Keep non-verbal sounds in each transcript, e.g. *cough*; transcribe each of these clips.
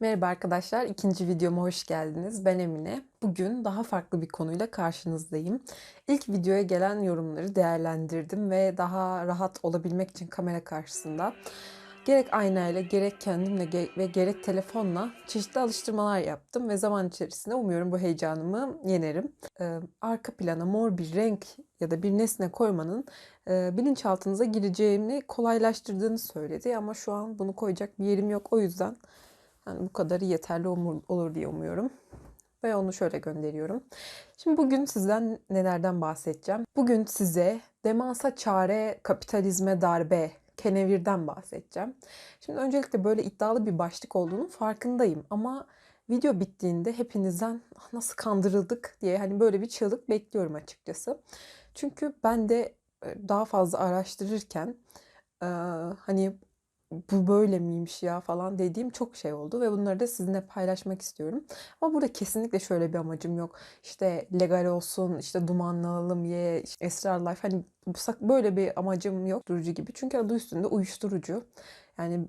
Merhaba arkadaşlar, ikinci videoma hoş geldiniz. Ben Emine. Bugün daha farklı bir konuyla karşınızdayım. İlk videoya gelen yorumları değerlendirdim ve daha rahat olabilmek için kamera karşısında gerek aynayla, gerek kendimle ve gerek telefonla çeşitli alıştırmalar yaptım ve zaman içerisinde umuyorum bu heyecanımı yenerim. Ee, arka plana mor bir renk ya da bir nesne koymanın e, bilinçaltınıza gireceğini kolaylaştırdığını söyledi ama şu an bunu koyacak bir yerim yok. O yüzden yani bu kadarı yeterli olur diye umuyorum. Ve onu şöyle gönderiyorum. Şimdi bugün sizden nelerden bahsedeceğim? Bugün size demansa çare, kapitalizme darbe, kenevirden bahsedeceğim. Şimdi öncelikle böyle iddialı bir başlık olduğunu farkındayım ama video bittiğinde hepinizden "Ah, nasıl kandırıldık diye hani böyle bir çığlık bekliyorum açıkçası. Çünkü ben de e, daha fazla araştırırken e, hani bu böyle miymiş ya falan dediğim çok şey oldu ve bunları da sizinle paylaşmak istiyorum. Ama burada kesinlikle şöyle bir amacım yok. İşte legal olsun, işte dumanlanalım ye, işte esrar life hani böyle bir amacım yok durucu gibi. Çünkü adı üstünde uyuşturucu. Yani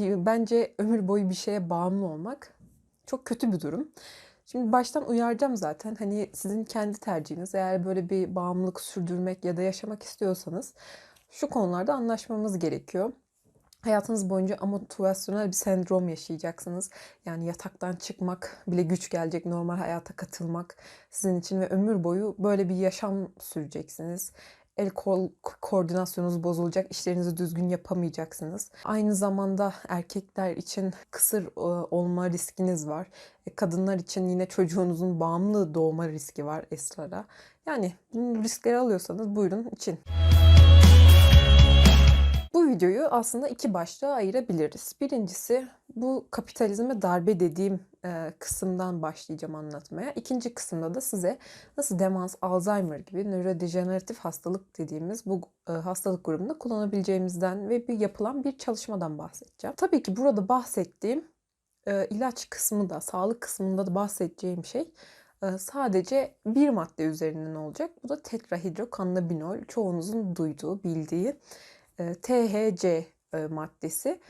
bence ömür boyu bir şeye bağımlı olmak çok kötü bir durum. Şimdi baştan uyaracağım zaten. Hani sizin kendi tercihiniz. Eğer böyle bir bağımlılık sürdürmek ya da yaşamak istiyorsanız şu konularda anlaşmamız gerekiyor. Hayatınız boyunca motivasyonel bir sendrom yaşayacaksınız. Yani yataktan çıkmak bile güç gelecek, normal hayata katılmak sizin için ve ömür boyu böyle bir yaşam süreceksiniz. El kol koordinasyonunuz bozulacak, işlerinizi düzgün yapamayacaksınız. Aynı zamanda erkekler için kısır e, olma riskiniz var. E, Kadınlar için yine çocuğunuzun bağımlı doğma riski var esrara. Yani riskleri alıyorsanız buyurun için. Bu videoyu aslında iki başlığa ayırabiliriz. Birincisi bu kapitalizme darbe dediğim e, kısımdan başlayacağım anlatmaya. İkinci kısımda da size nasıl demans, Alzheimer gibi nörodejeneratif hastalık dediğimiz bu e, hastalık grubunda kullanabileceğimizden ve bir yapılan bir çalışmadan bahsedeceğim. Tabii ki burada bahsettiğim e, ilaç kısmı da, sağlık kısmında da bahsedeceğim şey e, sadece bir madde üzerinden olacak. Bu da tetrahidrokannabinol. Çoğunuzun duyduğu, bildiği e, THC e, maddesi.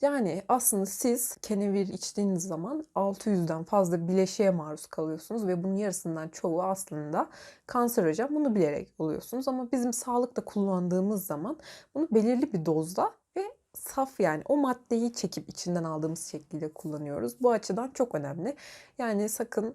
Yani aslında siz kenevir içtiğiniz zaman 600'den fazla bileşiğe maruz kalıyorsunuz ve bunun yarısından çoğu aslında kanserojen. Bunu bilerek oluyorsunuz ama bizim sağlıkta kullandığımız zaman bunu belirli bir dozda ve saf yani o maddeyi çekip içinden aldığımız şekilde kullanıyoruz. Bu açıdan çok önemli. Yani sakın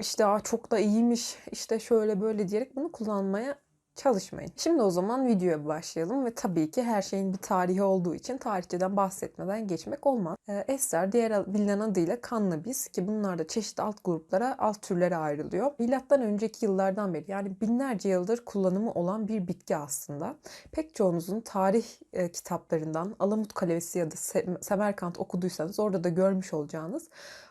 işte Aa, çok da iyiymiş işte şöyle böyle diyerek bunu kullanmaya çalışmayın. Şimdi o zaman videoya başlayalım ve tabii ki her şeyin bir tarihi olduğu için tarihçeden bahsetmeden geçmek olmaz. Ee, ester diğer bilinen adıyla kannabis ki bunlar da çeşitli alt gruplara, alt türlere ayrılıyor. Milattan önceki yıllardan beri yani binlerce yıldır kullanımı olan bir bitki aslında. Pek çoğunuzun tarih e, kitaplarından Alamut Kalesi ya da Se- Semerkant okuduysanız orada da görmüş olacağınız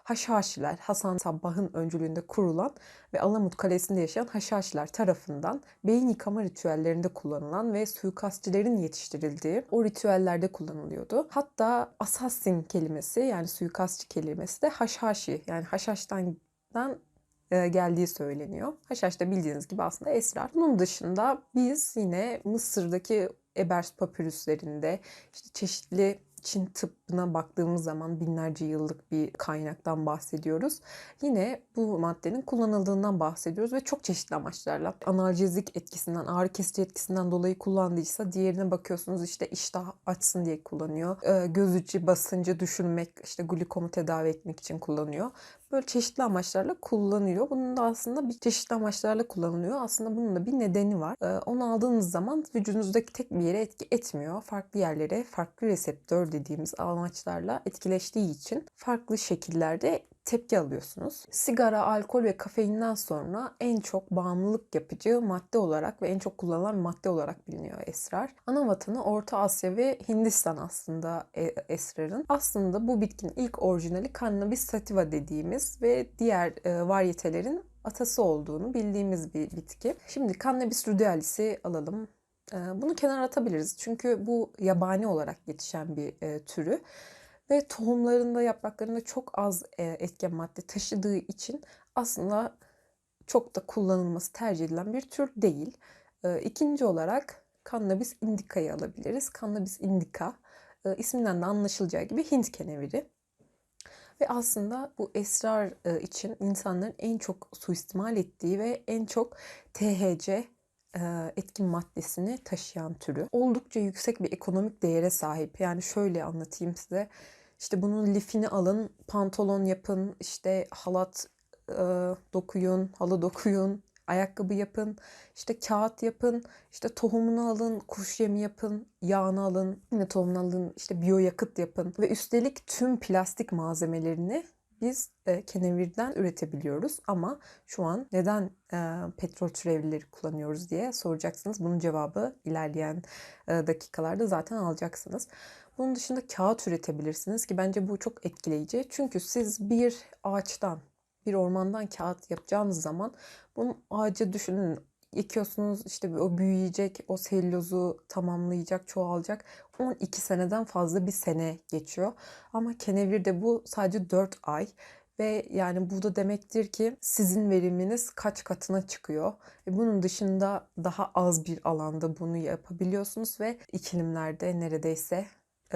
Haşhaşiler, Hasan Sabbah'ın öncülüğünde kurulan ve Alamut Kalesi'nde yaşayan Haşhaşiler tarafından beyin yıkama ritüellerinde kullanılan ve suikastçilerin yetiştirildiği o ritüellerde kullanılıyordu. Hatta assassin kelimesi yani suikastçı kelimesi de haşhaşi yani haşhaştan e, geldiği söyleniyor. Haşhaş da bildiğiniz gibi aslında esrar. Bunun dışında biz yine Mısır'daki Ebers papirüslerinde işte çeşitli Çin tıbbına baktığımız zaman binlerce yıllık bir kaynaktan bahsediyoruz. Yine bu maddenin kullanıldığından bahsediyoruz ve çok çeşitli amaçlarla. Analjezik etkisinden, ağrı kesici etkisinden dolayı kullandıysa diğerine bakıyorsunuz işte iştah açsın diye kullanıyor. Ee, göz içi basıncı düşürmek, işte glikomu tedavi etmek için kullanıyor. Böyle çeşitli amaçlarla kullanıyor. Bunun da aslında bir çeşitli amaçlarla kullanılıyor. Aslında bunun da bir nedeni var. Ee, onu aldığınız zaman vücudunuzdaki tek bir yere etki etmiyor. Farklı yerlere farklı reseptör dediğimiz amaçlarla etkileştiği için farklı şekillerde tepki alıyorsunuz. Sigara, alkol ve kafeinden sonra en çok bağımlılık yapıcı madde olarak ve en çok kullanılan madde olarak biliniyor esrar. Ana vatanı Orta Asya ve Hindistan aslında e, esrarın. Aslında bu bitkinin ilk orijinali Cannabis sativa dediğimiz ve diğer e, varyetelerin atası olduğunu bildiğimiz bir bitki. Şimdi Cannabis rudialis'i alalım. E, Bunu kenara atabiliriz çünkü bu yabani olarak yetişen bir e, türü ve tohumlarında yapraklarında çok az e, etken madde taşıdığı için aslında çok da kullanılması tercih edilen bir tür değil. E, İkinci olarak Cannabis indica'yı alabiliriz. Cannabis indica e, isminden de anlaşılacağı gibi Hint keneviri. Ve aslında bu esrar için insanların en çok suistimal ettiği ve en çok THC etkin maddesini taşıyan türü. Oldukça yüksek bir ekonomik değere sahip. Yani şöyle anlatayım size. İşte bunun lifini alın, pantolon yapın, işte halat e, dokuyun, halı dokuyun, ayakkabı yapın, işte kağıt yapın, işte tohumunu alın, kuş yemi yapın, yağını alın, yine tohumunu alın, işte biyoyakıt yapın ve üstelik tüm plastik malzemelerini biz e, kenevirden üretebiliyoruz ama şu an neden e, petrol türevleri kullanıyoruz diye soracaksınız. Bunun cevabı ilerleyen e, dakikalarda zaten alacaksınız. Bunun dışında kağıt üretebilirsiniz ki bence bu çok etkileyici. Çünkü siz bir ağaçtan, bir ormandan kağıt yapacağınız zaman bunu ağacı düşünün. Ekiyorsunuz işte o büyüyecek, o selülozu tamamlayacak, çoğalacak. 12 seneden fazla bir sene geçiyor. Ama kenevirde bu sadece 4 ay. Ve yani bu da demektir ki sizin veriminiz kaç katına çıkıyor. E bunun dışında daha az bir alanda bunu yapabiliyorsunuz ve iklimlerde neredeyse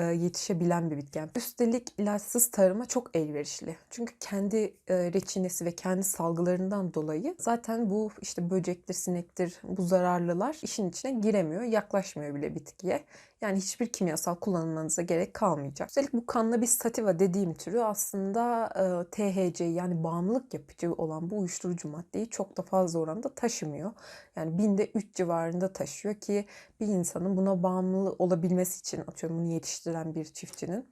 yetişebilen bir bitken. Üstelik ilaçsız tarıma çok elverişli. Çünkü kendi e, reçinesi ve kendi salgılarından dolayı zaten bu işte böcektir, sinektir, bu zararlılar işin içine giremiyor, yaklaşmıyor bile bitkiye. Yani hiçbir kimyasal kullanmanıza gerek kalmayacak. Üstelik bu cannabis sativa dediğim türü aslında e, THC yani bağımlılık yapıcı olan bu uyuşturucu maddeyi çok da fazla oranda taşımıyor. Yani binde 3 civarında taşıyor ki bir insanın buna bağımlı olabilmesi için atıyorum bunu yetiştiren bir çiftçinin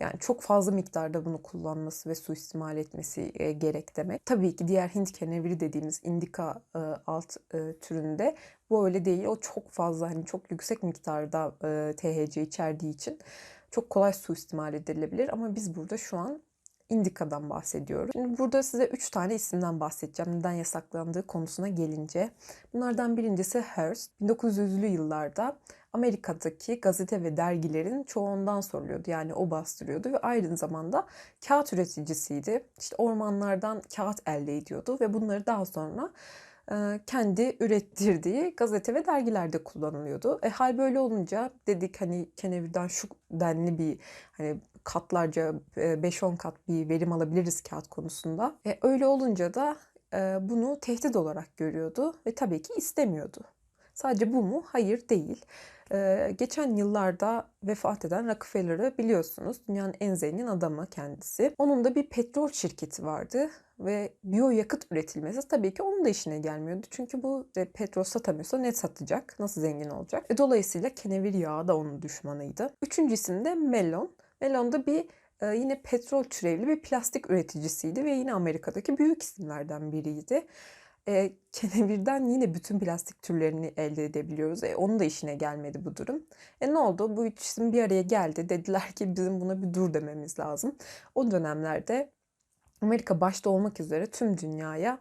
yani çok fazla miktarda bunu kullanması ve suistimal etmesi e, gerek demek. Tabii ki diğer Hint keneviri dediğimiz indika e, alt e, türünde bu öyle değil. O çok fazla hani çok yüksek miktarda e, THC içerdiği için çok kolay suistimal edilebilir. Ama biz burada şu an Indica'dan bahsediyoruz. Şimdi burada size 3 tane isimden bahsedeceğim. Neden yasaklandığı konusuna gelince. Bunlardan birincisi Hearst. 1900'lü yıllarda Amerika'daki gazete ve dergilerin çoğundan soruluyordu. Yani o bastırıyordu ve aynı zamanda kağıt üreticisiydi. İşte ormanlardan kağıt elde ediyordu ve bunları daha sonra kendi ürettirdiği gazete ve dergilerde kullanılıyordu. E, hal böyle olunca dedik hani kenevirden şu denli bir hani katlarca 5-10 kat bir verim alabiliriz kağıt konusunda. E, öyle olunca da bunu tehdit olarak görüyordu ve tabii ki istemiyordu. Sadece bu mu? Hayır değil. Ee, geçen yıllarda vefat eden Rockefeller'ı biliyorsunuz. Dünyanın en zengin adamı kendisi. Onun da bir petrol şirketi vardı ve biyoyakıt üretilmesi tabii ki onun da işine gelmiyordu. Çünkü bu de petrol satamıyorsa ne satacak? Nasıl zengin olacak? E, dolayısıyla kenevir yağı da onun düşmanıydı. Üçüncü isim de Melon. Melon da bir e, yine petrol türevli bir plastik üreticisiydi ve yine Amerika'daki büyük isimlerden biriydi. E, *laughs* kenevirden yine bütün plastik türlerini elde edebiliyoruz. E, onun da işine gelmedi bu durum. E ne oldu? Bu isim bir araya geldi. Dediler ki bizim buna bir dur dememiz lazım. O dönemlerde Amerika başta olmak üzere tüm dünyaya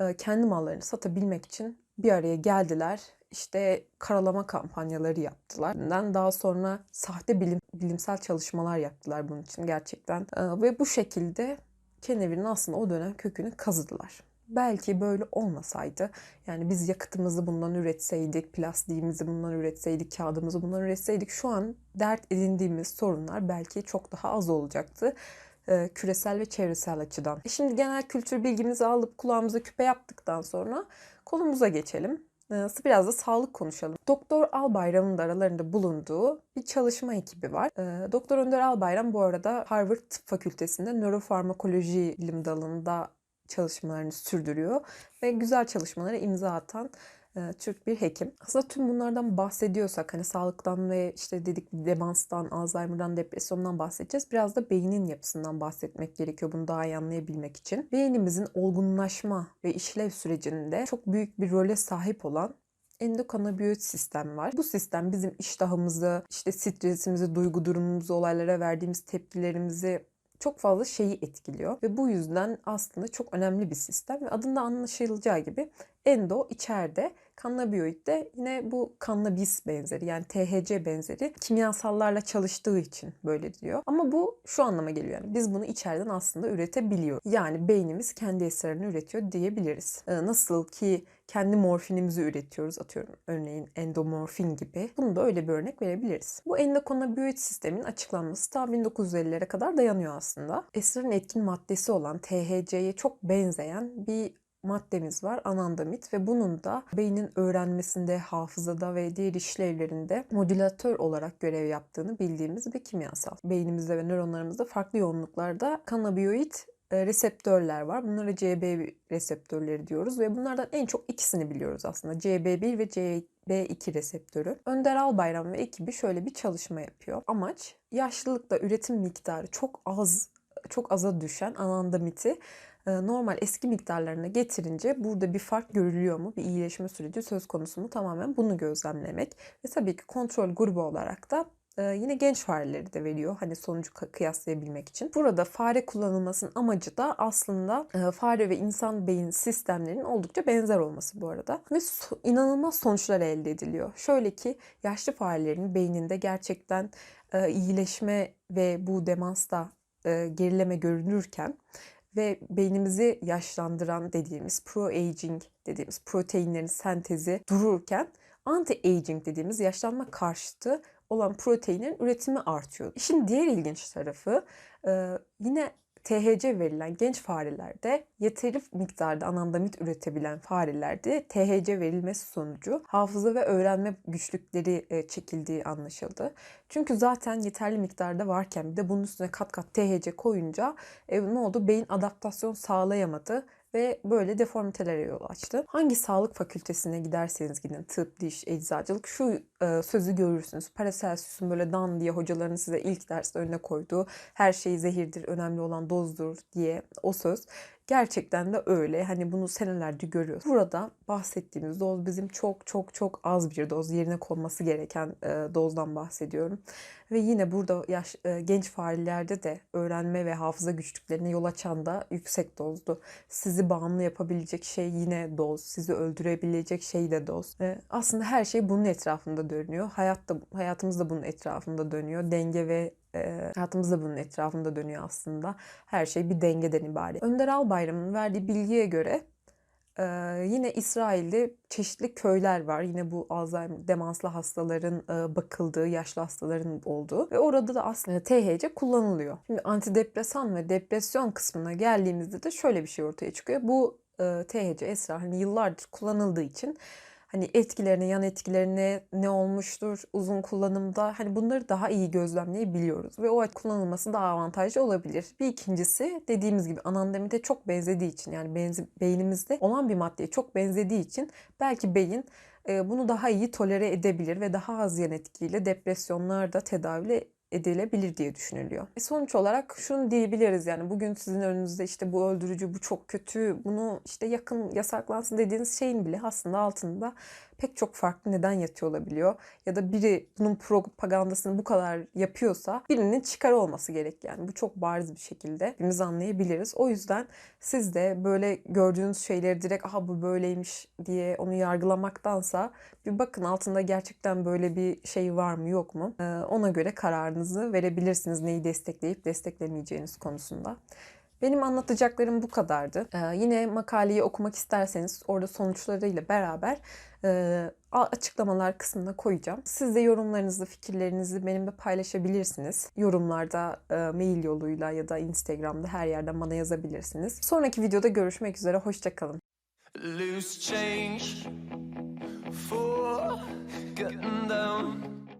e, kendi mallarını satabilmek için bir araya geldiler. İşte karalama kampanyaları yaptılar. Daha sonra sahte bilim, bilimsel çalışmalar yaptılar bunun için gerçekten. E, ve bu şekilde kenevirin aslında o dönem kökünü kazıdılar belki böyle olmasaydı yani biz yakıtımızı bundan üretseydik, plastiğimizi bundan üretseydik, kağıdımızı bundan üretseydik şu an dert edindiğimiz sorunlar belki çok daha az olacaktı e, küresel ve çevresel açıdan. E şimdi genel kültür bilgimizi alıp kulağımıza küpe yaptıktan sonra konumuza geçelim. E, biraz da sağlık konuşalım. Doktor Albayram'ın da aralarında bulunduğu bir çalışma ekibi var. Doktor Önder Albayram bu arada Harvard Tıp Fakültesi'nde nörofarmakoloji bilim dalında çalışmalarını sürdürüyor ve güzel çalışmalara imza atan e, Türk bir hekim. Aslında tüm bunlardan bahsediyorsak hani sağlıktan ve işte dedik demanstan, Alzheimer'dan, depresyondan bahsedeceğiz. Biraz da beynin yapısından bahsetmek gerekiyor bunu daha iyi anlayabilmek için. Beynimizin olgunlaşma ve işlev sürecinde çok büyük bir role sahip olan endokanabiyot sistem var. Bu sistem bizim iştahımızı, işte stresimizi, duygu durumumuzu, olaylara verdiğimiz tepkilerimizi çok fazla şeyi etkiliyor ve bu yüzden aslında çok önemli bir sistem ve adında anlaşılacağı gibi endo içeride, kannabiyoid de yine bu kannabis benzeri yani THC benzeri kimyasallarla çalıştığı için böyle diyor. Ama bu şu anlama geliyor yani biz bunu içeriden aslında üretebiliyoruz. Yani beynimiz kendi esrarını üretiyor diyebiliriz. Ee, nasıl ki kendi morfinimizi üretiyoruz atıyorum örneğin endomorfin gibi. Bunu da öyle bir örnek verebiliriz. Bu endokannabinoid sistemin açıklanması ta 1950'lere kadar dayanıyor aslında. Esrarın etkin maddesi olan THC'ye çok benzeyen bir maddemiz var anandamit ve bunun da beynin öğrenmesinde, hafızada ve diğer işlevlerinde modülatör olarak görev yaptığını bildiğimiz bir kimyasal. Beynimizde ve nöronlarımızda farklı yoğunluklarda kannabiyoid e, reseptörler var. Bunlara CB reseptörleri diyoruz ve bunlardan en çok ikisini biliyoruz aslında. CB1 ve CB2 reseptörü. Önder Albayram ve ekibi şöyle bir çalışma yapıyor. Amaç yaşlılıkta üretim miktarı çok az çok aza düşen anandamiti normal eski miktarlarına getirince burada bir fark görülüyor mu? Bir iyileşme süreci söz konusu mu? Tamamen bunu gözlemlemek. Ve tabii ki kontrol grubu olarak da e, yine genç fareleri de veriyor. Hani sonucu kıyaslayabilmek için. Burada fare kullanılmasının amacı da aslında e, fare ve insan beyin sistemlerinin oldukça benzer olması bu arada. Ve inanılmaz sonuçlar elde ediliyor. Şöyle ki yaşlı farelerin beyninde gerçekten iyileşme ve bu demansta gerileme görünürken ve beynimizi yaşlandıran dediğimiz pro-aging dediğimiz proteinlerin sentezi dururken anti-aging dediğimiz yaşlanma karşıtı olan proteinlerin üretimi artıyor. İşin diğer ilginç tarafı yine THC verilen genç farelerde yeteri miktarda anandamit üretebilen farelerde THC verilmesi sonucu hafıza ve öğrenme güçlükleri çekildiği anlaşıldı. Çünkü zaten yeterli miktarda varken bir de bunun üstüne kat kat THC koyunca e, ne oldu? Beyin adaptasyon sağlayamadı ve böyle deformitelere yol açtı. Hangi sağlık fakültesine giderseniz gidin tıp, diş, eczacılık şu e, sözü görürsünüz. Paracelsus'un böyle dan diye hocaların size ilk derste önüne koyduğu her şey zehirdir, önemli olan dozdur diye o söz. Gerçekten de öyle. Hani bunu senelerce görüyoruz. Burada bahsettiğimiz doz bizim çok çok çok az bir doz. Yerine konması gereken e, dozdan bahsediyorum. Ve yine burada yaş, e, genç farelerde de öğrenme ve hafıza güçlüklerine yol açan da yüksek dozdu. Sizi bağımlı yapabilecek şey yine doz. Sizi öldürebilecek şey de doz. Aslında her şey bunun etrafında dönüyor. Hayat da, hayatımız da bunun etrafında dönüyor. Denge ve e, hayatımız da bunun etrafında dönüyor aslında. Her şey bir dengeden ibaret. Önder Albayram'ın verdiği bilgiye göre e, yine İsrail'de çeşitli köyler var. Yine bu Alzheimer demanslı hastaların e, bakıldığı, yaşlı hastaların olduğu ve orada da aslında THC kullanılıyor. Şimdi antidepresan ve depresyon kısmına geldiğimizde de şöyle bir şey ortaya çıkıyor. Bu e, THC esrar hani yıllardır kullanıldığı için hani etkilerine, yan etkilerine ne olmuştur uzun kullanımda hani bunları daha iyi gözlemleyebiliyoruz ve o kullanılması daha avantajlı olabilir. Bir ikincisi dediğimiz gibi anandamide çok benzediği için yani benzi, beynimizde olan bir maddeye çok benzediği için belki beyin bunu daha iyi tolere edebilir ve daha az yan etkiyle depresyonlarda tedavi edilebilir diye düşünülüyor. E sonuç olarak şunu diyebiliriz yani bugün sizin önünüzde işte bu öldürücü, bu çok kötü, bunu işte yakın yasaklansın dediğiniz şeyin bile aslında altında pek çok farklı neden yatıyor olabiliyor. Ya da biri bunun propagandasını bu kadar yapıyorsa birinin çıkarı olması gerek yani. Bu çok bariz bir şekilde hepimiz anlayabiliriz. O yüzden siz de böyle gördüğünüz şeyleri direkt aha bu böyleymiş diye onu yargılamaktansa bir bakın altında gerçekten böyle bir şey var mı yok mu? Ee, ona göre kararınızı verebilirsiniz neyi destekleyip desteklemeyeceğiniz konusunda. Benim anlatacaklarım bu kadardı. Ee, yine makaleyi okumak isterseniz orada sonuçlarıyla beraber e, açıklamalar kısmına koyacağım. Siz de yorumlarınızı, fikirlerinizi benimle paylaşabilirsiniz. Yorumlarda, e, mail yoluyla ya da Instagram'da her yerden bana yazabilirsiniz. Sonraki videoda görüşmek üzere. Hoşçakalın. Loose change for getting down.